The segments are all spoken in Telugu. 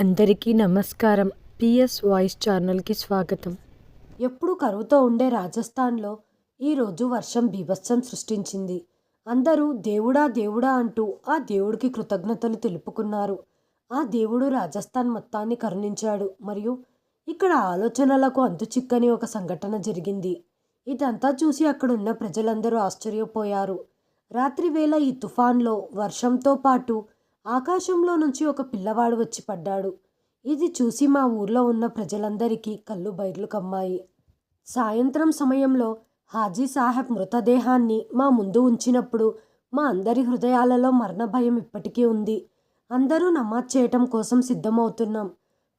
అందరికీ నమస్కారం. పిఎస్ వాయిస్ ఛానల్కి స్వాగతం. ఎప్పుడు కరువుతో ఉండే రాజస్థాన్లో ఈరోజు వర్షం బీభత్సం సృష్టించింది. అందరూ దేవుడా దేవుడా అంటూ ఆ దేవుడికి కృతజ్ఞతలు తెలుపుకున్నారు. ఆ దేవుడు రాజస్థాన్ మొత్తాన్ని కరుణించాడు. మరియు ఇక్కడ ఆలోచనలకు అంతుచిక్కని ఒక సంఘటన జరిగింది. ఇదంతా చూసి అక్కడున్న ప్రజలందరూ ఆశ్చర్యపోయారు. రాత్రివేళ ఈ తుఫాన్లో వర్షంతో పాటు ఆకాశంలో నుంచి ఒక పిల్లవాడు వచ్చి పడ్డాడు. ఇది చూసి మా ఊర్లో ఉన్న ప్రజలందరికీ కళ్ళు బయర్లు కమ్మాయి. సాయంత్రం సమయంలో హాజీ సాహెబ్ మృతదేహాన్ని మా ముందు ఉంచినప్పుడు మా అందరి హృదయాలలో మరణ భయం ఇప్పటికీ ఉంది. అందరూ నమాజ్ చేయటం కోసం సిద్ధమవుతున్నాం.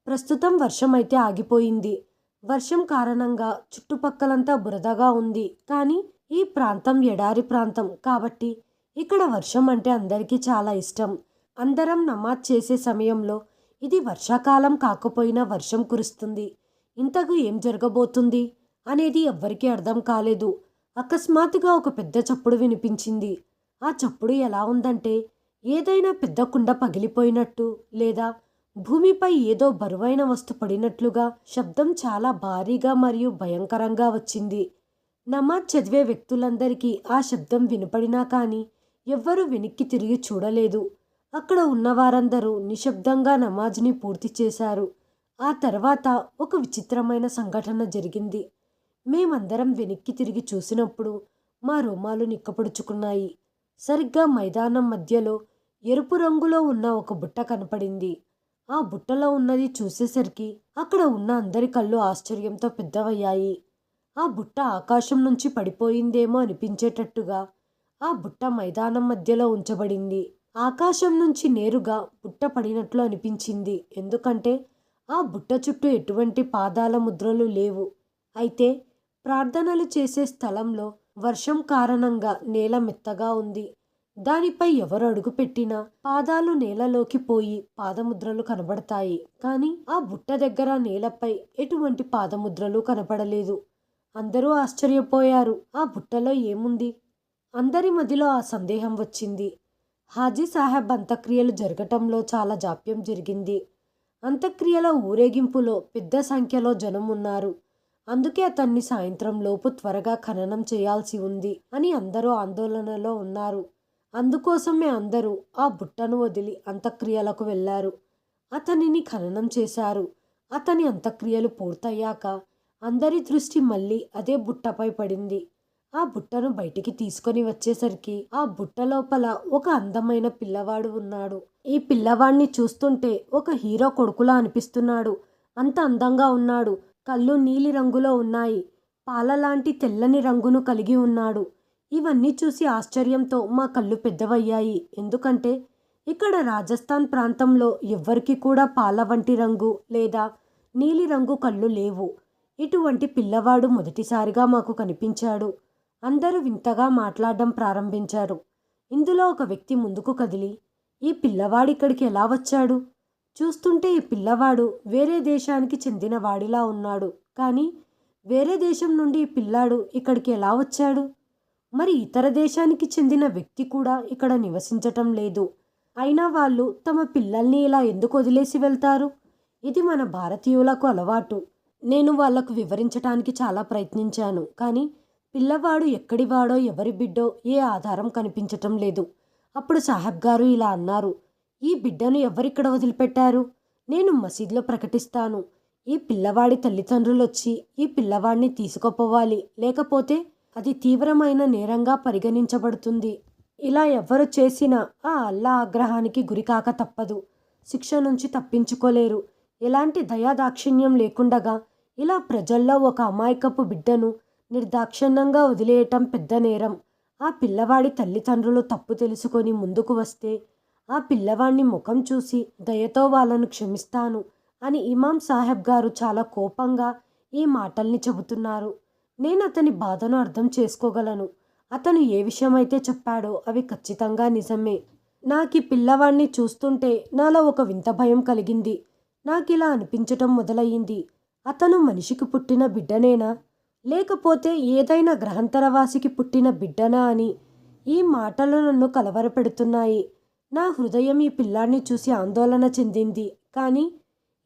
ప్రస్తుతం వర్షం అయితే ఆగిపోయింది. వర్షం కారణంగా చుట్టుపక్కలంతా బురదగా ఉంది. కానీ ఈ ప్రాంతం ఎడారి ప్రాంతం కాబట్టి ఇక్కడ వర్షం అంటే అందరికీ చాలా ఇష్టం. అందరం నమాజ్ చేసే సమయంలో ఇది వర్షాకాలం కాకపోయినా వర్షం కురుస్తుంది. ఇంతకు ఏం జరగబోతుంది అనేది ఎవ్వరికీ అర్థం కాలేదు. అకస్మాత్తుగా ఒక పెద్ద చప్పుడు వినిపించింది. ఆ చప్పుడు ఎలా ఉందంటే ఏదైనా పెద్ద కుండ పగిలిపోయినట్టు లేదా భూమిపై ఏదో బరువైన వస్తు పడినట్లుగా శబ్దం చాలా భారీగా మరియు భయంకరంగా వచ్చింది. నమాజ్ చదివే వ్యక్తులందరికీ ఆ శబ్దం వినపడినా కానీ ఎవ్వరూ వెనక్కి తిరిగి చూడలేదు. అక్కడ ఉన్నవారందరూ నిశ్శబ్దంగా నమాజ్ని పూర్తి చేశారు. ఆ తర్వాత ఒక విచిత్రమైన సంఘటన జరిగింది. మేమందరం వెనక్కి తిరిగి చూసినప్పుడు మా రోమాలు నిక్కపొడుచుకున్నాయి సరిగ్గా మైదానం మధ్యలో ఎరుపు రంగులో ఉన్న ఒక బుట్ట కనపడింది. ఆ బుట్టలో ఉన్నది చూసేసరికి అక్కడ ఉన్న అందరి కళ్ళు ఆశ్చర్యంతో పెద్దవయ్యాయి. ఆ బుట్ట ఆకాశం నుంచి పడిపోయిందేమో అనిపించేటట్టుగా ఆ బుట్ట మైదానం మధ్యలో ఉంచబడింది. ఆకాశం నుంచి నేరుగా బుట్ట పడినట్లు అనిపించింది. ఎందుకంటే ఆ బుట్ట చుట్టూ ఎటువంటి పాదాల ముద్రలు లేవు. అయితే ప్రార్థనలు చేసే స్థలంలో వర్షం కారణంగా నేల మెత్తగా ఉంది. దానిపై ఎవరు అడుగు పెట్టినా పాదాలు నేలలోకి పోయి పాదముద్రలు కనబడతాయి. కానీ ఆ బుట్ట దగ్గర నేలపై ఎటువంటి పాదముద్రలు కనపడలేదు అందరూ ఆశ్చర్యపోయారు. ఆ బుట్టలో ఏముంది? అందరి మధ్యలో ఆ సందేహం వచ్చింది. హాజీ సాహెబ్ అంత్యక్రియలు జరగటంలో చాలా జాప్యం జరిగింది. అంత్యక్రియల ఊరేగింపులో పెద్ద సంఖ్యలో జనం ఉన్నారు. అందుకే అతన్ని సాయంత్రం లోపు త్వరగా ఖననం చేయాల్సి ఉంది అని అందరూ ఆందోళనలో ఉన్నారు. అందుకోసమే అందరూ ఆ బుట్టను వదిలి అంత్యక్రియలకు వెళ్ళారు. అతనిని ఖననం చేశారు. అతని అంత్యక్రియలు పూర్తయ్యాక అందరి దృష్టి మళ్ళీ అదే బుట్టపై పడింది. ఆ బుట్టను బయటికి తీసుకొని వచ్చేసరికి ఆ బుట్ట లోపల ఒక అందమైన పిల్లవాడు ఉన్నాడు. ఈ పిల్లవాడిని చూస్తుంటే ఒక హీరో కొడుకులా అనిపిస్తున్నాడు. అంత అందంగా ఉన్నాడు. కళ్ళు నీలి రంగులో ఉన్నాయి. పాలలాంటి తెల్లని రంగును కలిగి ఉన్నాడు. ఇవన్నీ చూసి ఆశ్చర్యంతో మా కళ్ళు పెద్దవయ్యాయి. ఎందుకంటే ఇక్కడ రాజస్థాన్ ప్రాంతంలో ఎవ్వరికి కూడా పాల వంటి రంగు లేదా నీలి రంగు కళ్ళు లేవు. ఇటువంటి పిల్లవాడు మొదటిసారిగా మాకు కనిపించాడు. అందరూ వింతగా మాట్లాడడం ప్రారంభించారు. ఇందులో ఒక వ్యక్తి ముందుకు కదిలి ఈ పిల్లవాడు ఇక్కడికి ఎలా వచ్చాడు? చూస్తుంటే ఈ పిల్లవాడు వేరే దేశానికి చెందిన వాడిలా ఉన్నాడు. కానీ వేరే దేశం నుండి ఈ పిల్లాడు ఇక్కడికి ఎలా వచ్చాడు? మరి ఇతర దేశానికి చెందిన వ్యక్తి కూడా ఇక్కడ నివసించటం లేదు. అయినా వాళ్ళు తమ పిల్లల్ని ఇలా ఎందుకు వదిలేసి వెళ్తారు? ఇది మన భారతీయులకు అలవాటు. నేను వాళ్ళకు వివరించటానికి చాలా ప్రయత్నించాను. కానీ పిల్లవాడు ఎక్కడివాడో ఎవరి బిడ్డో ఏ ఆధారం కనిపించటం లేదు. అప్పుడు సాహెబ్ గారు ఇలా అన్నారు ఈ బిడ్డను ఎవరిక్కడ వదిలిపెట్టారు? నేను మసీద్లో ప్రకటిస్తాను. ఈ పిల్లవాడి తల్లిదండ్రులు వచ్చి ఈ పిల్లవాడిని తీసుకుపోవాలి. లేకపోతే అది తీవ్రమైన నేరంగా పరిగణించబడుతుంది. ఇలా ఎవరు చేసినా ఆ అల్లా ఆగ్రహానికి గురికాక తప్పదు. శిక్ష నుంచి తప్పించుకోలేరు. ఎలాంటి దయాదాక్షిణ్యం లేకుండగా ఇలా ప్రజల్లో ఒక అమాయకపు బిడ్డను నిర్దాక్షిణ్యంగా వదిలేయటం పెద్ద నేరం. ఆ పిల్లవాడి తల్లిదండ్రులు తప్పు తెలుసుకొని ముందుకు వస్తే ఆ పిల్లవాడిని ముఖం చూసి దయతో వాళ్ళను క్షమిస్తాను అని ఇమాం సాహెబ్ గారు చాలా కోపంగా ఈ మాటల్ని చెబుతున్నారు. నేను అతని బాధను అర్థం చేసుకోగలను. అతను ఏ విషయమైతే చెప్పాడో అవి ఖచ్చితంగా నిజమే. నాకు ఈ పిల్లవాడిని చూస్తుంటే నాలో ఒక వింత భయం కలిగింది. నాకు ఇలా అనిపించటం మొదలయ్యింది. అతను మనిషికి పుట్టిన బిడ్డనేనా? లేకపోతే ఏదైనా గ్రహాంతరవాసికి పుట్టిన బిడ్డనా అని ఈ మాటలు నన్ను కలవరపెడుతున్నాయి. నా హృదయం ఈ పిల్లాన్ని చూసి ఆందోళన చెందింది. కానీ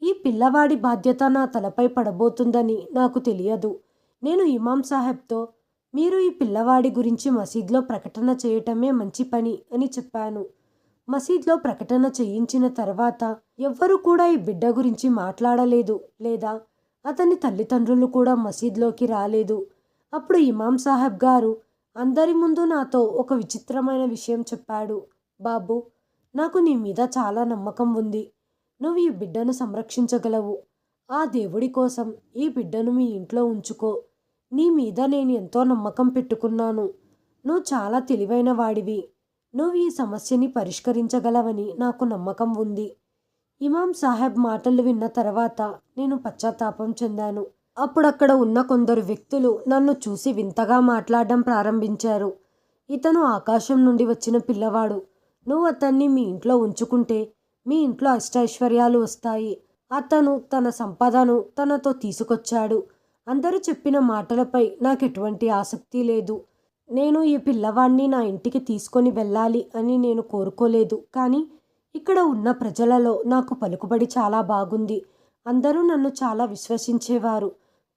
ఈ పిల్లవాడి బాధ్యత నా తలపై పడబోతుందని నాకు తెలియదు. నేను ఇమాం సాహెబ్తో మీరు ఈ పిల్లవాడి గురించి మసీద్లో ప్రకటన చేయటమే మంచి పని అని చెప్పాను. మసీద్లో ప్రకటన చేయించిన తర్వాత ఎవ్వరూ కూడా ఈ బిడ్డ గురించి మాట్లాడలేదు లేదా అతని తల్లిదండ్రులు కూడా మసీద్లోకి రాలేదు. అప్పుడు ఇమాం సాహెబ్ గారు అందరి ముందు నాతో ఒక విచిత్రమైన విషయం చెప్పాడు. బాబు నాకు నీ మీద చాలా నమ్మకం ఉంది. నువ్వు ఈ బిడ్డను సంరక్షించగలవు. ఆ దేవుడి కోసం ఈ బిడ్డను మీ ఇంట్లో ఉంచుకో. నీ మీద నేను ఎంతో నమ్మకం పెట్టుకున్నాను. నువ్వు చాలా తెలివైన వాడివి. నువ్వు ఈ సమస్యని పరిష్కరించగలవని నాకు నమ్మకం ఉంది. ఇమాం సాహెబ్ మాటలు విన్న తర్వాత నేను పశ్చాత్తాపం చెందాను. అప్పుడక్కడ ఉన్న కొందరు వ్యక్తులు నన్ను చూసి వింతగా మాట్లాడడం ప్రారంభించారు. ఇతను ఆకాశం నుండి వచ్చిన పిల్లవాడు. నువ్వు అతన్ని మీ ఇంట్లో ఉంచుకుంటే మీ ఇంట్లో అష్టైశ్వర్యాలు వస్తాయి. అతను తన సంపదను తనతో తీసుకొచ్చాడు. అందరూ చెప్పిన మాటలపై నాకు ఎటువంటి ఆసక్తి లేదు. నేను ఈ పిల్లవాడిని నా ఇంటికి తీసుకొని వెళ్ళాలి అని నేను కోరుకోలేదు. కానీ ఇక్కడ ఉన్న ప్రజలలో నాకు పలుకుబడి చాలా బాగుంది. అందరూ నన్ను చాలా విశ్వసించేవారు.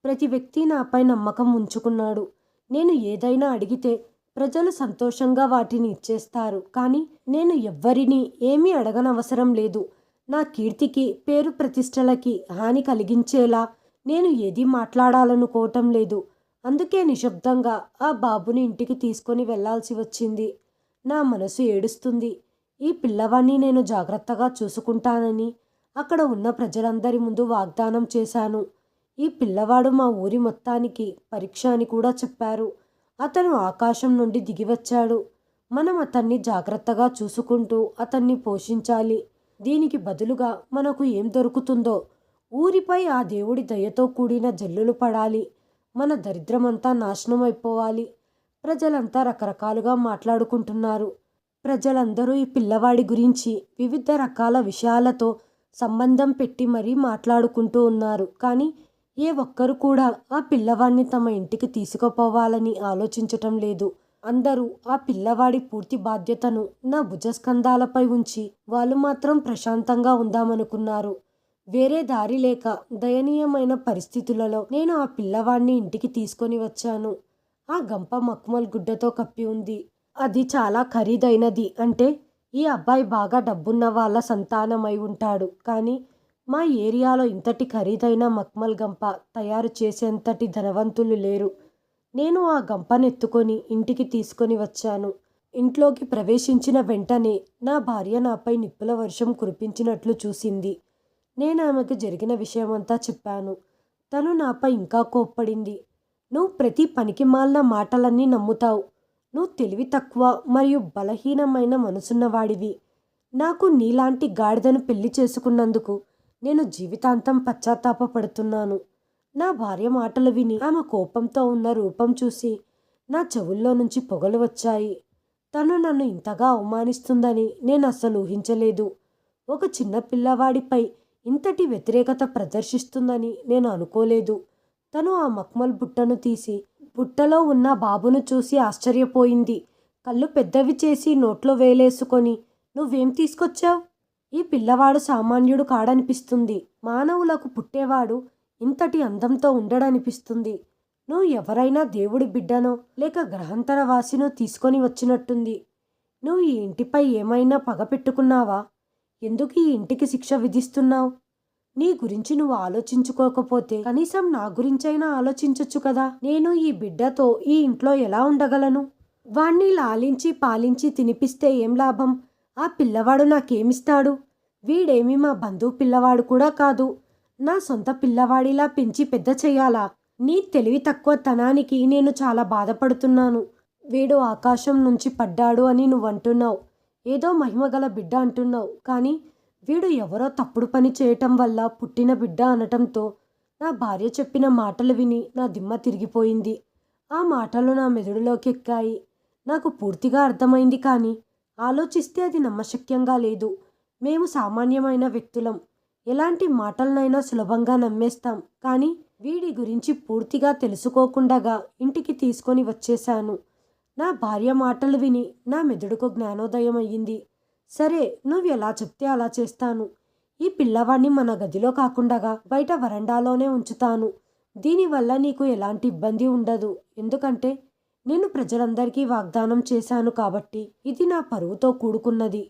ప్రతి వ్యక్తి నాపై నమ్మకం ఉంచుకున్నాడు. నేను ఏదైనా అడిగితే ప్రజలు సంతోషంగా వాటిని ఇచ్చేస్తారు. కానీ నేను ఎవ్వరిని ఏమీ అడగనవసరం లేదు. నా కీర్తికి పేరు ప్రతిష్టలకి హాని కలిగించేలా నేను ఏదీ మాట్లాడాలనుకోవటం లేదు. అందుకే నిశ్శబ్దంగా ఆ బాబుని ఇంటికి తీసుకొని వెళ్ళాల్సి వచ్చింది. నా మనసు ఏడుస్తుంది. ఈ పిల్లవాడిని నేను జాగ్రత్తగా చూసుకుంటానని అక్కడ ఉన్న ప్రజలందరి ముందు వాగ్దానం చేశాను. ఈ పిల్లవాడు మా ఊరి మొత్తానికి పరీక్ష అని కూడా చెప్పారు. అతను ఆకాశం నుండి దిగివచ్చాడు. మనం అతన్ని జాగ్రత్తగా చూసుకుంటూ అతన్ని పోషించాలి. దీనికి బదులుగా మనకు ఏం దొరుకుతుందో ఊరిపై ఆ దేవుడి దయతో కూడిన జల్లులు పడాలి. మన దరిద్రమంతా నాశనం అయిపోవాలి ప్రజలంతా రకరకాలుగా మాట్లాడుకుంటున్నారు. ప్రజలందరూ ఈ పిల్లవాడి గురించి వివిధ రకాల విషయాలతో సంబంధం పెట్టి మరీ మాట్లాడుకుంటూ ఉన్నారు. కానీ ఏ ఒక్కరు కూడా ఆ పిల్లవాడిని తమ ఇంటికి తీసుకుపోవాలని ఆలోచించటం లేదు. అందరూ ఆ పిల్లవాడి పూర్తి బాధ్యతను నా భుజస్కంధాలపై ఉంచి వాళ్ళు మాత్రం ప్రశాంతంగా ఉందామనుకున్నారు. వేరే దారి లేక దయనీయమైన పరిస్థితులలో నేను ఆ పిల్లవాడిని ఇంటికి తీసుకొని వచ్చాను. ఆ గంప మక్మల్ గుడ్డతో కప్పి ఉంది. అది చాలా ఖరీదైనది అంటే ఈ అబ్బాయి బాగా డబ్బున్న వాళ్ళ సంతానమై ఉంటాడు. కానీ మా ఏరియాలో ఇంతటి ఖరీదైన మక్మల్ గంప తయారు చేసేంతటి ధనవంతులు లేరు. నేను ఆ గంపనెత్తుకొని ఇంటికి తీసుకొని వచ్చాను. ఇంట్లోకి ప్రవేశించిన వెంటనే నా భార్య నాపై నిప్పుల వర్షం కురిపించినట్లు చూసింది. నేను ఆమెకు జరిగిన విషయమంతా చెప్పాను. తను నాపై ఇంకా కోప్పడింది. నువ్వు ప్రతి పనికి మాలిన మాటలన్నీ నమ్ముతావు. నువ్వు తెలివి తక్కువ మరియు బలహీనమైన మనసున్నవాడివి. నాకు నీలాంటి గాడిదను పెళ్ళి చేసుకున్నందుకు నేను జీవితాంతం పశ్చాత్తాపపడుతున్నాను. నా భార్య మాటలు విని ఆమె కోపంతో ఉన్న రూపం చూసి నా చెవుల్లో నుంచి పొగలు వచ్చాయి. తను నన్ను ఇంతగా అవమానిస్తుందని నేను అస్సలు ఊహించలేదు. ఒక చిన్న పిల్లవాడిపై ఇంతటి వ్యతిరేకత ప్రదర్శిస్తుందని నేను అనుకోలేదు. తను ఆ మక్మల్ బుట్టను తీసి బుట్టలో ఉన్న బాబును చూసి ఆశ్చర్యపోయింది. కళ్ళు పెద్దవి చేసి నోట్లో వేలేసుకొని నువ్వేం తీసుకొచ్చావు? ఈ పిల్లవాడు సామాన్యుడు కాడనిపిస్తుంది. మానవులకు పుట్టేవాడు ఇంతటి అందంతో ఉండడనిపిస్తుంది. నువ్వు ఎవరైనా దేవుడి బిడ్డనో లేక గ్రహాంతర వాసినో తీసుకొని వచ్చినట్టుంది. నువ్వు ఈ ఇంటిపై ఏమైనా పగ పెట్టుకున్నావా? ఎందుకు ఈ ఇంటికి శిక్ష విధిస్తున్నావు? నీ గురించి నువ్వు ఆలోచించుకోకపోతే కనీసం నా గురించైనా ఆలోచించొచ్చు కదా. నేను ఈ బిడ్డతో ఈ ఇంట్లో ఎలా ఉండగలను? వాణ్ణి లాలించి పాలించి తినిపిస్తే ఏం లాభం? ఆ పిల్లవాడు నాకేమిస్తాడు? వీడేమి మా బంధువు పిల్లవాడు కూడా కాదు. నా సొంత పిల్లవాడిలా పెంచి పెద్ద చెయ్యాలా నీ తెలివి తక్కువ తనానికి నేను చాలా బాధపడుతున్నాను. వీడు ఆకాశం నుంచి పడ్డాడు అని నువ్వు అంటున్నావు ఏదో మహిమగల బిడ్డ అంటున్నావు. కానీ వీడు ఎవరో తప్పుడు పని చేయటం వల్ల పుట్టిన బిడ్డ అనటంతో నా భార్య చెప్పిన మాటలు విని నా దిమ్మ తిరిగిపోయింది. ఆ మాటలు నా మెదడులోకి ఎక్కాయి నాకు పూర్తిగా అర్థమైంది కానీ ఆలోచిస్తే అది నమ్మశక్యంగా లేదు. మేము సామాన్యమైన వ్యక్తులం. ఎలాంటి మాటలనైనా సులభంగా నమ్మేస్తాం. కానీ వీడి గురించి పూర్తిగా తెలుసుకోకుండగా ఇంటికి తీసుకొని వచ్చేశాను. నా భార్య మాటలు విని నా మెదడుకు జ్ఞానోదయం అయ్యింది సరే నువ్వు ఎలా చెప్తే అలా చేస్తాను. ఈ పిల్లవాడిని మన గదిలో కాకుండా బయట వరండాలోనే ఉంచుతాను. దీనివల్ల నీకు ఎలాంటి ఇబ్బంది ఉండదు. ఎందుకంటే నేను ప్రజలందరికీ వాగ్దానం చేశాను కాబట్టి ఇది నా పరువుతో కూడుకున్నది.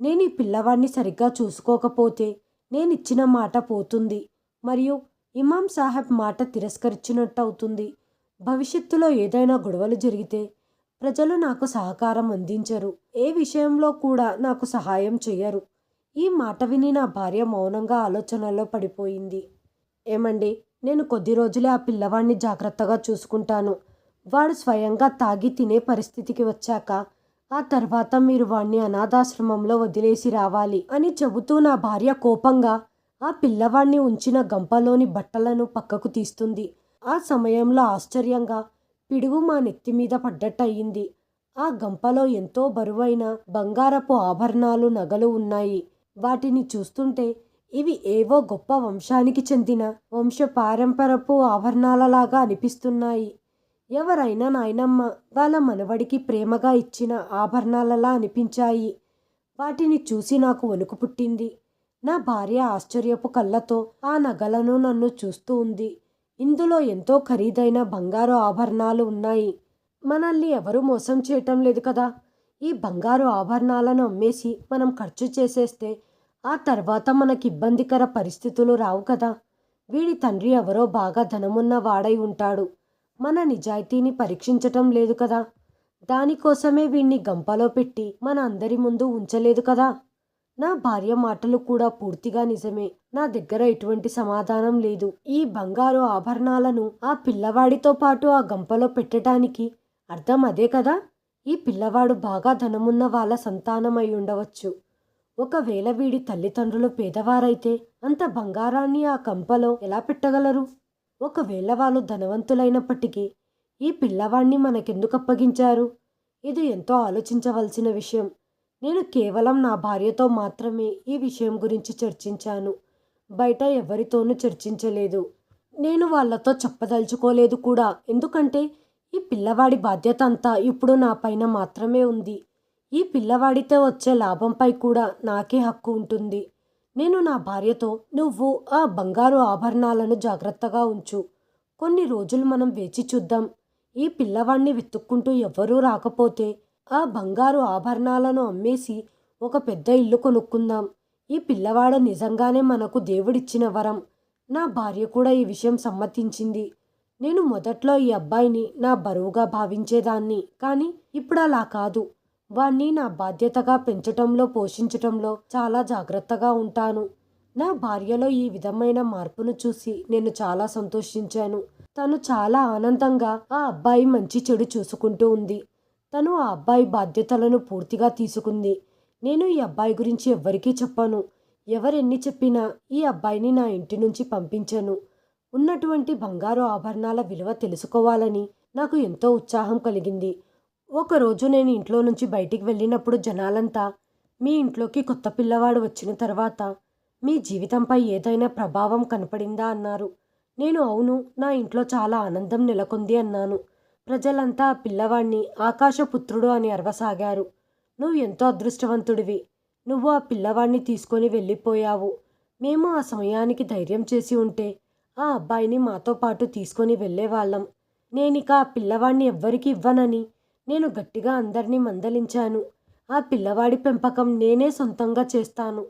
నేను ఈ పిల్లవాడిని సరిగ్గా చూసుకోకపోతే నేనిచ్చిన మాట పోతుంది. మరియు ఇమాం సాహెబ్ మాట తిరస్కరించినట్టు అవుతుంది భవిష్యత్తులో ఏదైనా గొడవలు జరిగితే ప్రజలు నాకు సహకారం అందించరు. ఏ విషయంలో కూడా నాకు సహాయం చెయ్యరు. ఈ మాట విని నా భార్య మౌనంగా ఆలోచనలో పడిపోయింది. ఏమండి నేను కొద్ది రోజులే ఆ పిల్లవాడిని జాగ్రత్తగా చూసుకుంటాను. వాడు స్వయంగా తాగి తినే పరిస్థితికి వచ్చాక ఆ తర్వాత మీరు వాణ్ణి అనాథాశ్రమంలో వదిలేసి రావాలి అని చెబుతూ నా భార్య కోపంగా ఆ పిల్లవాణ్ణి ఉంచిన గంపలోని బట్టలను పక్కకు తీస్తుంది. ఆ సమయంలో ఆశ్చర్యంగా పిడుగు మా నెత్తి మీద పడ్డట్టు ఆ గంపలో ఎంతో బరువైన బంగారపు ఆభరణాలు నగలు ఉన్నాయి. వాటిని చూస్తుంటే ఇవి ఏవో గొప్ప వంశానికి చెందిన వంశ పారంపరపు ఆభరణాలలాగా అనిపిస్తున్నాయి. ఎవరైనా నాయనమ్మ వాళ్ళ మనవడికి ప్రేమగా ఇచ్చిన ఆభరణాలలా అనిపించాయి. వాటిని చూసి నాకు వణుకు పుట్టింది. నా భార్య ఆశ్చర్యపు కళ్ళతో ఆ నగలను నన్ను చూస్తూ ఉంది. ఇందులో ఎంతో ఖరీదైన బంగారు ఆభరణాలు ఉన్నాయి. మనల్ని ఎవరూ మోసం చేయటం లేదు కదా. ఈ బంగారు ఆభరణాలను అమ్మేసి మనం ఖర్చు చేసేస్తే ఆ తర్వాత మనకి ఇబ్బందికర పరిస్థితులు రావు కదా. వీడి తండ్రి ఎవరో బాగా ధనమున్న వాడై ఉంటాడు. మన నిజాయితీని పరీక్షించటం లేదు కదా. దానికోసమే వీణ్ణి గంపలో పెట్టి మన అందరి ముందు ఉంచలేదు కదా. నా భార్య మాటలు కూడా పూర్తిగా నిజమే. నా దగ్గర ఎటువంటి సమాధానం లేదు. ఈ బంగారు ఆభరణాలను ఆ పిల్లవాడితో పాటు ఆ గంపలో పెట్టడానికి అర్థం అదే కదా? ఈ పిల్లవాడు బాగా ధనమున్న వాళ్ళ సంతానమై ఉండవచ్చు. ఒకవేళ వీడి తల్లిదండ్రులు పేదవారైతే అంత బంగారాన్ని ఆ కంపలో ఎలా పెట్టగలరు? ఒకవేళ వాళ్ళు ధనవంతులైనప్పటికీ ఈ పిల్లవాణ్ణి మనకెందుకు అప్పగించారు? ఇది ఎంతో ఆలోచించవలసిన విషయం. నేను కేవలం నా భార్యతో మాత్రమే ఈ విషయం గురించి చర్చించాను. బయట ఎవరితోనూ చర్చించలేదు. నేను వాళ్ళతో చెప్పదలుచుకోలేదు కూడా. ఎందుకంటే ఈ పిల్లవాడి బాధ్యత అంతా ఇప్పుడు నా పైన మాత్రమే ఉంది. ఈ పిల్లవాడితో వచ్చే లాభంపై కూడా నాకే హక్కు ఉంటుంది. నేను నా భార్యతో నువ్వు ఆ బంగారు ఆభరణాలను జాగ్రత్తగా ఉంచు. కొన్ని రోజులు మనం వేచి చూద్దాం. ఈ పిల్లవాడిని వెతుక్కుంటూ ఎవ్వరూ రాకపోతే ఆ బంగారు ఆభరణాలను అమ్మేసి ఒక పెద్ద ఇల్లు కొనుక్కుందాం. ఈ పిల్లవాడు నిజంగానే మనకు దేవుడిచ్చిన వరం. నా భార్య కూడా ఈ విషయం సమ్మతించింది. నేను మొదట్లో ఈ అబ్బాయిని నా బరువుగా భావించేదాన్ని కానీ ఇప్పుడు అలా కాదు. వాణ్ణి నా బాధ్యతగా పెంచటంలో పోషించటంలో చాలా జాగ్రత్తగా ఉంటాను. నా భార్యలో ఈ విధమైన మార్పును చూసి నేను చాలా సంతోషించాను. తను చాలా ఆనందంగా ఆ అబ్బాయి మంచి చెడు చూసుకుంటూ ఉంది. తను ఆ అబ్బాయి బాధ్యతలను పూర్తిగా తీసుకుంది. నేను ఈ అబ్బాయి గురించి ఎవ్వరికీ చెప్పను. ఎవరెన్ని చెప్పినా ఈ అబ్బాయిని నా ఇంటి నుంచి పంపించను. ఉన్నటువంటి బంగారు ఆభరణాల విలువ తెలుసుకోవాలని నాకు ఎంతో ఉత్సాహం కలిగింది. ఒకరోజు నేను ఇంట్లో నుంచి బయటికి వెళ్ళినప్పుడు జనాలంతా మీ ఇంట్లోకి కొత్త పిల్లవాడు వచ్చిన తర్వాత మీ జీవితంపై ఏదైనా ప్రభావం కనపడిందా అన్నారు. నేను అవును నా ఇంట్లో చాలా ఆనందం నెలకొంది అన్నాను. ప్రజలంతా ఆ పిల్లవాణ్ణి ఆకాశపుత్రుడు అని అరవసాగారు. నువ్వు ఎంతో అదృష్టవంతుడివి. నువ్వు ఆ పిల్లవాడిని తీసుకొని వెళ్ళిపోయావు. మేము ఆ సమయానికి ధైర్యం చేసి ఉంటే ఆ అబ్బాయిని మాతో పాటు తీసుకొని వెళ్ళేవాళ్ళం. నేనిక ఆ పిల్లవాడిని ఎవ్వరికి ఇవ్వనని నేను గట్టిగా అందరినీ మందలించాను. ఆ పిల్లవాడి పెంపకం నేనే సొంతంగా చేస్తాను.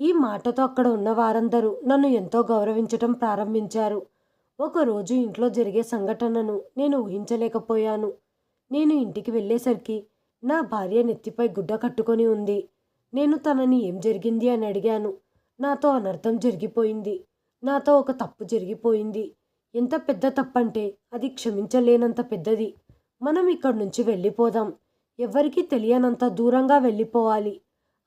ఈ మాటతో అక్కడ ఉన్న వారందరూ నన్ను ఎంతో గౌరవించటం ప్రారంభించారు. ఒకరోజు ఇంట్లో జరిగే సంఘటనను నేను ఊహించలేకపోయాను. నేను ఇంటికి వెళ్ళేసరికి నా భార్య నెత్తిపై గుడ్డ కట్టుకొని ఉంది. నేను తనని ఏం జరిగింది అని అడిగాను. నాతో అనర్థం జరిగిపోయింది. నాతో ఒక తప్పు జరిగిపోయింది. ఎంత పెద్ద తప్పంటే అది క్షమించలేనంత పెద్దది. మనం ఇక్కడి నుంచి వెళ్ళిపోదాం. ఎవ్వరికీ తెలియనంత దూరంగా వెళ్ళిపోవాలి.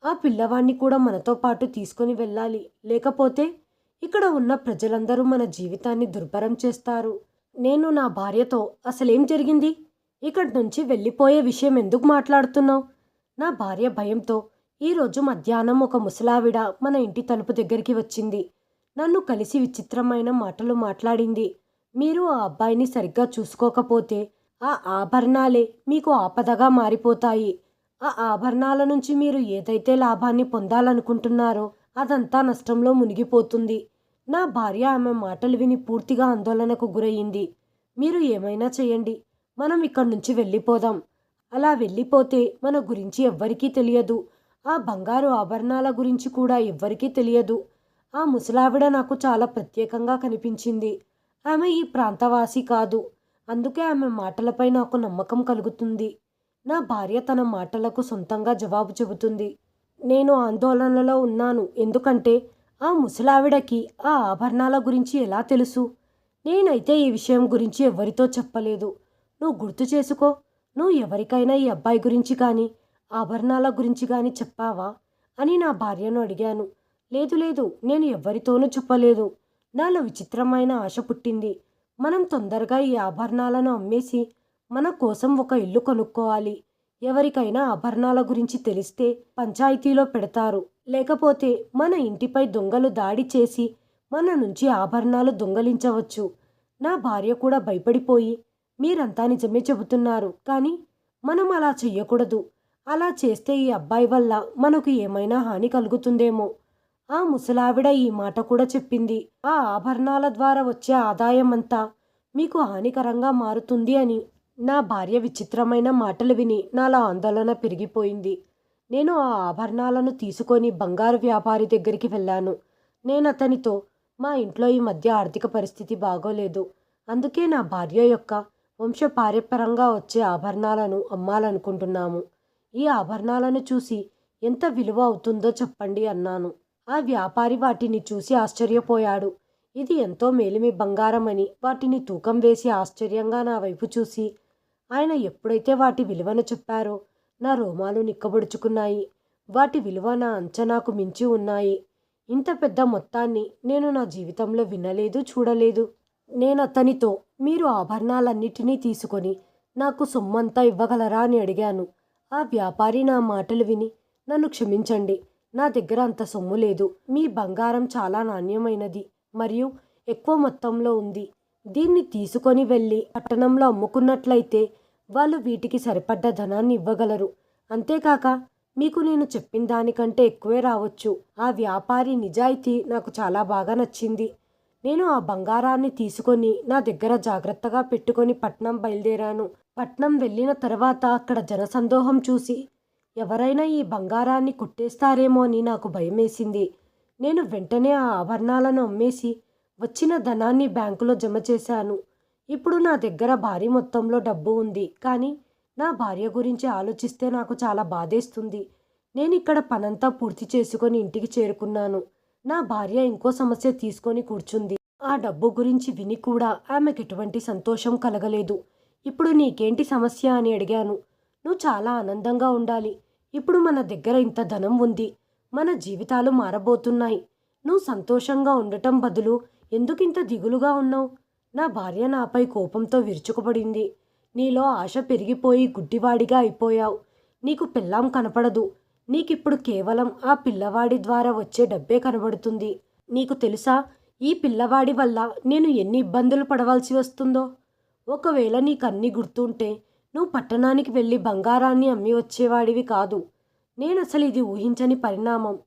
ఆ పిల్లవాణ్ణి కూడా మనతో పాటు తీసుకొని వెళ్ళాలి. లేకపోతే ఇక్కడ ఉన్న ప్రజలందరూ మన జీవితాన్ని దుర్భరం చేస్తారు. నేను నా భార్యతో అసలేం జరిగింది? ఇక్కడి నుంచి వెళ్ళిపోయే విషయం ఎందుకు మాట్లాడుతున్నావు? నా భార్య భయంతో ఈరోజు మధ్యాహ్నం ఒక ముసలావిడ మన ఇంటి తలుపు దగ్గరికి వచ్చింది. నన్ను కలిసి విచిత్రమైన మాటలు మాట్లాడింది. మీరు ఆ అబ్బాయిని సరిగ్గా చూసుకోకపోతే ఆ ఆభరణాలే మీకు ఆపదగా మారిపోతాయి. ఆ ఆభరణాల నుంచి మీరు ఏదైతే లాభాన్ని పొందాలనుకుంటున్నారో అదంతా నష్టంలో మునిగిపోతుంది. నా భార్య ఆమె మాటలు విని పూర్తిగా ఆందోళనకు గురయ్యింది మీరు ఏమైనా చేయండి. మనం ఇక్కడి నుంచి వెళ్ళిపోదాం. అలా వెళ్ళిపోతే మన గురించి ఎవ్వరికీ తెలియదు. ఆ బంగారు ఆభరణాల గురించి కూడా ఎవ్వరికీ తెలియదు. ఆ ముసలావిడ నాకు చాలా ప్రత్యేకంగా కనిపించింది. ఆమె ఈ ప్రాంతవాసి కాదు. అందుకే ఆమె మాటలపై నాకు నమ్మకం కలుగుతుంది. నా భార్య తన మాటలకు సొంతంగా జవాబు చెబుతుంది. నేను ఆందోళనలో ఉన్నాను. ఎందుకంటే ఆ ముసలావిడకి ఆ ఆభరణాల గురించి ఎలా తెలుసు? నేనైతే ఈ విషయం గురించి ఎవరితో చెప్పలేదు. నువ్వు గుర్తు చేసుకో. నువ్వు ఎవరికైనా ఈ అబ్బాయి గురించి కానీ ఆభరణాల గురించి కానీ చెప్పావా? అని నా భార్యను అడిగాను. లేదు లేదు నేను ఎవరితోనూ చెప్పలేదు. నాలో విచిత్రమైన ఆశ పుట్టింది. మనం తొందరగా ఈ ఆభరణాలను అమ్మేసి మన కోసం ఒక ఇల్లు కొనుక్కోవాలి. ఎవరికైనా ఆభరణాల గురించి తెలిస్తే పంచాయతీలో పెడతారు. లేకపోతే మన ఇంటిపై దొంగలు దాడి చేసి మన నుంచి ఆభరణాలు దొంగలించవచ్చు. నా భార్య కూడా భయపడిపోయి మీరంతా నిజమే చెబుతున్నారు. కానీ మనం అలా చెయ్యకూడదు. అలా చేస్తే ఈ అబ్బాయి వల్ల మనకు ఏమైనా హాని కలుగుతుందేమో. ఆ ముసలావిడ ఈ మాట కూడా చెప్పింది. ఆ ఆభరణాల ద్వారా వచ్చే ఆదాయం అంతా మీకు హానికరంగా మారుతుంది అని. నా భార్య విచిత్రమైన మాటలు విని నాలో ఆందోళన పెరిగిపోయింది. నేను ఆ ఆభరణాలను తీసుకొని బంగారు వ్యాపారి దగ్గరికి వెళ్ళాను. నేను అతనితో మా ఇంట్లో ఈ మధ్య ఆర్థిక పరిస్థితి బాగోలేదు. అందుకే నా భార్య యొక్క వంశపార్యపరంగా వచ్చే ఆభరణాలను అమ్మాలనుకుంటున్నాము. ఈ ఆభరణాలను చూసి ఎంత విలువ అవుతుందో చెప్పండి అన్నాను. ఆ వ్యాపారి వాటిని చూసి ఆశ్చర్యపోయాడు. ఇది ఎంతో మేలిమి బంగారం అని వాటిని తూకం వేసి ఆశ్చర్యంగా నా వైపు చూసి ఆయన ఎప్పుడైతే వాటి విలువను చెప్పారో నా రోమాలు నిక్కబొడుచుకున్నాయి. వాటి విలువ నా అంచనాకు మించి ఉన్నాయి. ఇంత పెద్ద మొత్తాన్ని నేను నా జీవితంలో వినలేదు చూడలేదు. నేను అతనితో మీరు ఆభరణాలన్నిటినీ తీసుకొని నాకు సొమ్మంతా ఇవ్వగలరా అని అడిగాను. ఆ వ్యాపారి నా మాటలు విని నన్ను క్షమించండి. నా దగ్గర అంత సొమ్ము లేదు. మీ బంగారం చాలా నాణ్యమైనది మరియు ఎక్కువ మొత్తంలో ఉంది. దీన్ని తీసుకొని వెళ్ళి పట్టణంలో అమ్ముకున్నట్లయితే వాళ్ళు వీటికి సరిపడ్డ ధనాన్ని ఇవ్వగలరు. అంతేకాక మీకు నేను చెప్పిన దానికంటే ఎక్కువే రావచ్చు. ఆ వ్యాపారి నిజాయితీ నాకు చాలా బాగా నచ్చింది. నేను ఆ బంగారాన్ని తీసుకొని నా దగ్గర జాగ్రత్తగా పెట్టుకొని పట్నం బయలుదేరాను. పట్నం వెళ్ళిన తర్వాత అక్కడ జనసందోహం చూసి ఎవరైనా ఈ బంగారాన్ని కొట్టేస్తారేమో అని నాకు భయమేసింది. నేను వెంటనే ఆ ఆభరణాలను అమ్మేసి వచ్చిన ధనాన్ని బ్యాంకులో జమ చేశాను. ఇప్పుడు నా దగ్గర భారీ మొత్తంలో డబ్బు ఉంది. కానీ నా భార్య గురించి ఆలోచిస్తే నాకు చాలా బాధేస్తుంది. నేను ఇక్కడ పనంతా పూర్తి చేసుకొని ఇంటికి చేరుకున్నాను. నా భార్య ఇంకో సమస్య తీసుకొని కూర్చుంది. ఆ డబ్బు గురించి విని కూడా ఆమెకు ఎటువంటి సంతోషం కలగలేదు. ఇప్పుడు నీకేంటి సమస్య అని అడిగాను. నువ్వు చాలా ఆనందంగా ఉండాలి. ఇప్పుడు మన దగ్గర ఇంత ధనం ఉంది. మన జీవితాలు మారబోతున్నాయి. నువ్వు సంతోషంగా ఉండటం బదులు ఎందుకింత దిగులుగా ఉన్నావు? నా భార్య నాపై కోపంతో విరుచుకుపడింది. నీలో ఆశ పెరిగిపోయి గుడ్డివాడిగా అయిపోయావు. నీకు పిల్లాం కనపడదు. నీకిప్పుడు కేవలం ఆ పిల్లవాడి ద్వారా వచ్చే డబ్బే కనబడుతుంది. నీకు తెలుసా ఈ పిల్లవాడి వల్ల నేను ఎన్ని ఇబ్బందులు పడవలసి వస్తుందో? ఒకవేళ నీకు అన్నీ గుర్తుంటే నువ్వు పట్టణానికి వెళ్ళి బంగారాన్ని అమ్మి వచ్చేవాడివి కాదు. నేను అసలు ఇది ఊహించని పరిణామం.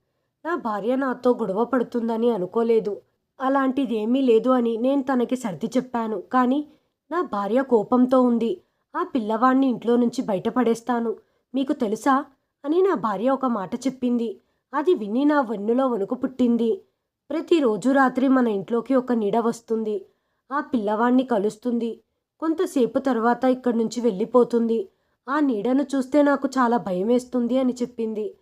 నా భార్య నాతో గొడవ పడుతుందని అనుకోలేదు. అలాంటిదేమీ లేదు అని నేను తనకి సర్ది చెప్పాను. కానీ నా భార్య కోపంతో ఉంది. ఆ పిల్లవాణ్ణి ఇంట్లో నుంచి బయటపడేస్తాను. మీకు తెలుసా? అని నా భార్య ఒక మాట చెప్పింది. అది విని నా వెన్నులో వణుకు పుట్టింది. ప్రతిరోజు రాత్రి మన ఇంట్లోకి ఒక నీడ వస్తుంది. ఆ పిల్లవాణ్ణి కలుస్తుంది. కొంతసేపు తర్వాత ఇక్కడి నుంచి వెళ్ళిపోతుంది. ఆ నీడను చూస్తే నాకు చాలా భయమేస్తుంది అని చెప్పింది.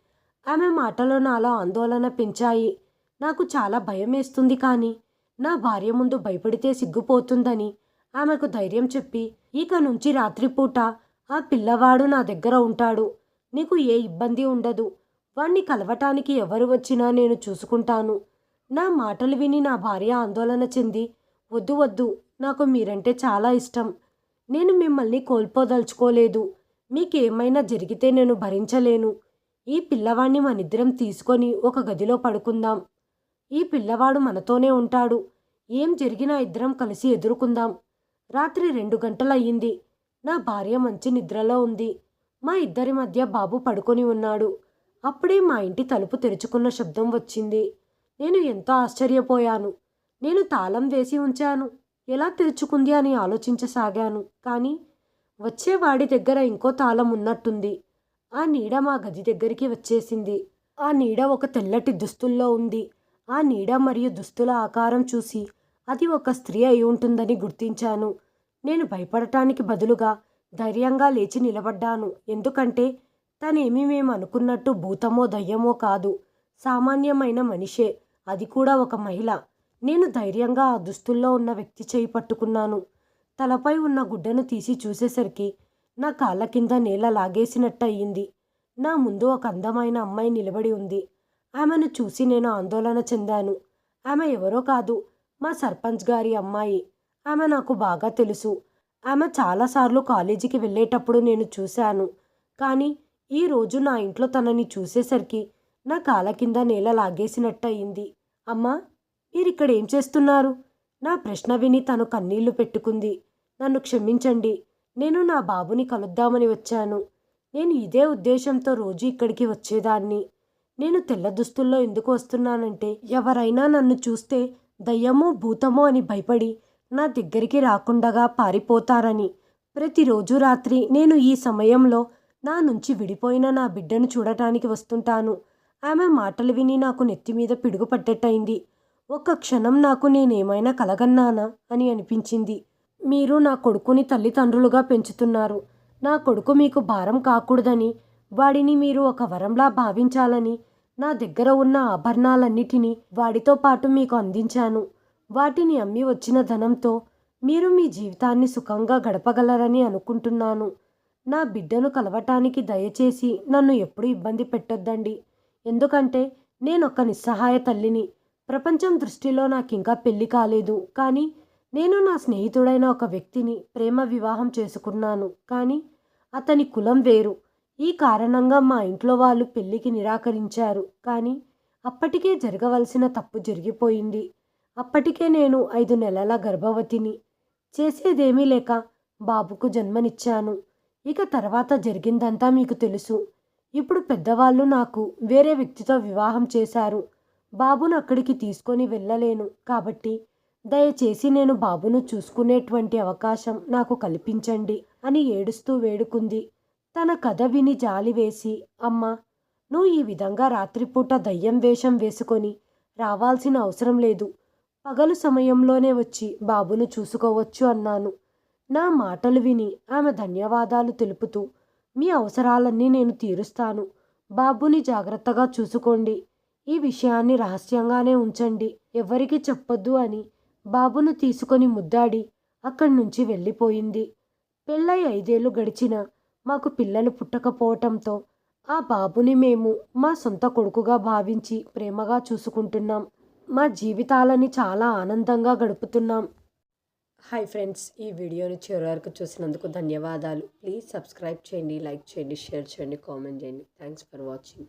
ఆమె మాటలు నాలో ఆందోళన పెంచాయి. నాకు చాలా భయమేస్తుంది కానీ నా భార్య ముందు భయపడితే సిగ్గుపోతుందని ఆమెకు ధైర్యం చెప్పి ఇక నుంచి రాత్రిపూట ఆ పిల్లవాడు నా దగ్గర ఉంటాడు. నీకు ఏ ఇబ్బంది ఉండదు. వాణ్ణి కలవటానికి ఎవరు వచ్చినా నేను చూసుకుంటాను. నా మాటలు విని నా భార్య ఆందోళన చెంది వద్దు వద్దు నాకు మీరంటే చాలా ఇష్టం. నేను మిమ్మల్ని కోల్పోదలుచుకోలేదు. మీకేమైనా జరిగితే నేను భరించలేను. ఈ పిల్లవాడిని మనిద్దరం తీసుకొని ఒక గదిలో పడుకుందాం. ఈ పిల్లవాడు మనతోనే ఉంటాడు. ఏం జరిగినా ఇద్దరం కలిసి ఎదుర్కొందాం. రాత్రి రెండు గంటలయ్యింది. నా భార్య మంచి నిద్రలో ఉంది. మా ఇద్దరి మధ్య బాబు పడుకొని ఉన్నాడు. అప్పుడే మా ఇంటి తలుపు తెరుచుకున్న శబ్దం వచ్చింది. నేను ఎంతో ఆశ్చర్యపోయాను. నేను తాళం వేసి ఉంచాను. ఎలా తెరుచుకుంది అని ఆలోచించసాగాను. కానీ వచ్చేవాడి దగ్గర ఇంకో తాళం ఉన్నట్టుంది. ఆ నీడ మా గది దగ్గరికి వచ్చేసింది. ఆ నీడ ఒక తెల్లటి దుస్తుల్లో ఉంది. ఆ నీడ మరియు దుస్తుల ఆకారం చూసి అది ఒక స్త్రీ అయి ఉంటుందని గుర్తించాను. నేను భయపడటానికి బదులుగా ధైర్యంగా లేచి నిలబడ్డాను. ఎందుకంటే తనేమి మేము అనుకున్నట్టు భూతమో దయ్యమో కాదు. సామాన్యమైన మనిషే. అది కూడా ఒక మహిళ. నేను ధైర్యంగా ఆ దుస్తుల్లో ఉన్న వ్యక్తి చేయి పట్టుకున్నాను. తలపై ఉన్న గుడ్డను తీసి చూసేసరికి నా కాళ్ళ కింద నేల లాగేసినట్టు అయ్యింది నా ముందు ఒక అందమైన అమ్మాయి నిలబడి ఉంది. ఆమెను చూసి నేను ఆందోళన చెందాను. ఆమె ఎవరో కాదు మా సర్పంచ్ గారి అమ్మాయి. ఆమె నాకు బాగా తెలుసు. ఆమె చాలాసార్లు కాలేజీకి వెళ్ళేటప్పుడు నేను చూశాను. కానీ ఈ రోజు నా ఇంట్లో తనని చూసేసరికి నా కాళ్ళ కింద నేల లాగేసినట్టు అయింది అమ్మా మీరిక్కడ ఏం చేస్తున్నారు? నా ప్రశ్న విని తను కన్నీళ్ళు పెట్టుకుంది. నన్ను క్షమించండి. నేను నా బాబుని కలుద్దామని వచ్చాను. నేను ఇదే ఉద్దేశంతో రోజు ఇక్కడికి వచ్చేదాన్ని. నేను తెల్ల దుస్తుల్లో ఎందుకు వస్తున్నానంటే ఎవరైనా నన్ను చూస్తే దయ్యమో భూతమో అని భయపడి నా దగ్గరికి రాకుండగా పారిపోతారని. ప్రతిరోజు రాత్రి నేను ఈ సమయంలో నా నుంచి విడిపోయిన నా బిడ్డను చూడటానికి వస్తుంటాను. ఆమె మాటలు విని నాకు నెత్తి మీద పిడుగు పట్టేట్టయింది ఒక్క క్షణం నాకు నేనేమైనా కలగన్నానా అని అనిపించింది. మీరు నా కొడుకుని తల్లిదండ్రులుగా పెంచుతున్నారు. నా కొడుకు మీకు భారం కాకూడదని వాడిని మీరు ఒక వరంలా భావించాలని నా దగ్గర ఉన్న ఆభరణాలన్నిటినీ వాడితో పాటు మీకు అందించాను. వాటిని అమ్మి వచ్చిన ధనంతో మీరు మీ జీవితాన్ని సుఖంగా గడపగలరని అనుకుంటున్నాను. నా బిడ్డను కలవటానికి దయచేసి నన్ను ఎప్పుడు ఇబ్బంది పెట్టొద్దండి. ఎందుకంటే నేను ఒక నిస్సహాయ తల్లిని. ప్రపంచం దృష్టిలో నాకు ఇంకా పెళ్ళి కాలేదు. కానీ నేను నా స్నేహితుడైన ఒక వ్యక్తిని ప్రేమ వివాహం చేసుకున్నాను. కానీ అతని కులం వేరు. ఈ కారణంగా మా ఇంట్లో వాళ్ళు పెళ్ళికి నిరాకరించారు. కానీ అప్పటికే జరగవలసిన తప్పు జరిగిపోయింది. అప్పటికే నేను ఐదు నెలల గర్భవతిని. చేసేదేమీ లేక బాబుకు జన్మనిచ్చాను. ఇక తర్వాత జరిగిందంతా మీకు తెలుసు. ఇప్పుడు పెద్దవాళ్ళు నాకు వేరే వ్యక్తితో వివాహం చేశారు. బాబును అక్కడికి తీసుకొని వెళ్ళలేను. కాబట్టి దయచేసి నేను బాబును చూసుకునేటువంటి అవకాశం నాకు కల్పించండి అని ఏడుస్తూ వేడుకుంది. తన కథ విని జాలి వేసి అమ్మ నువ్వు ఈ విధంగా రాత్రిపూట దయ్యం వేషం వేసుకొని రావాల్సిన అవసరం లేదు. పగలు సమయంలోనే వచ్చి బాబును చూసుకోవచ్చు అన్నాను. నా మాటలు విని ఆమె ధన్యవాదాలు తెలుపుతూ మీ అవసరాలన్నీ నేను తీరుస్తాను. బాబుని జాగ్రత్తగా చూసుకోండి. ఈ విషయాన్ని రహస్యంగానే ఉంచండి. ఎవరికి చెప్పొద్దు అని బాబును తీసుకొని ముద్దాడి అక్కడి నుంచి వెళ్ళిపోయింది. పెళ్ళై ఐదేళ్ళు గడిచినా మాకు పిల్లలు పుట్టకపోవటంతో ఆ బాబుని మేము మా సొంత కొడుకుగా భావించి ప్రేమగా చూసుకుంటున్నాం. మా జీవితాలని చాలా ఆనందంగా గడుపుతున్నాం. హాయ్ ఫ్రెండ్స్ ఈ వీడియోని చివరి వరకు చూసినందుకు ధన్యవాదాలు. ప్లీజ్ సబ్స్క్రైబ్ చేయండి లైక్ చేయండి షేర్ చేయండి కామెంట్ చేయండి. Thanks for watching.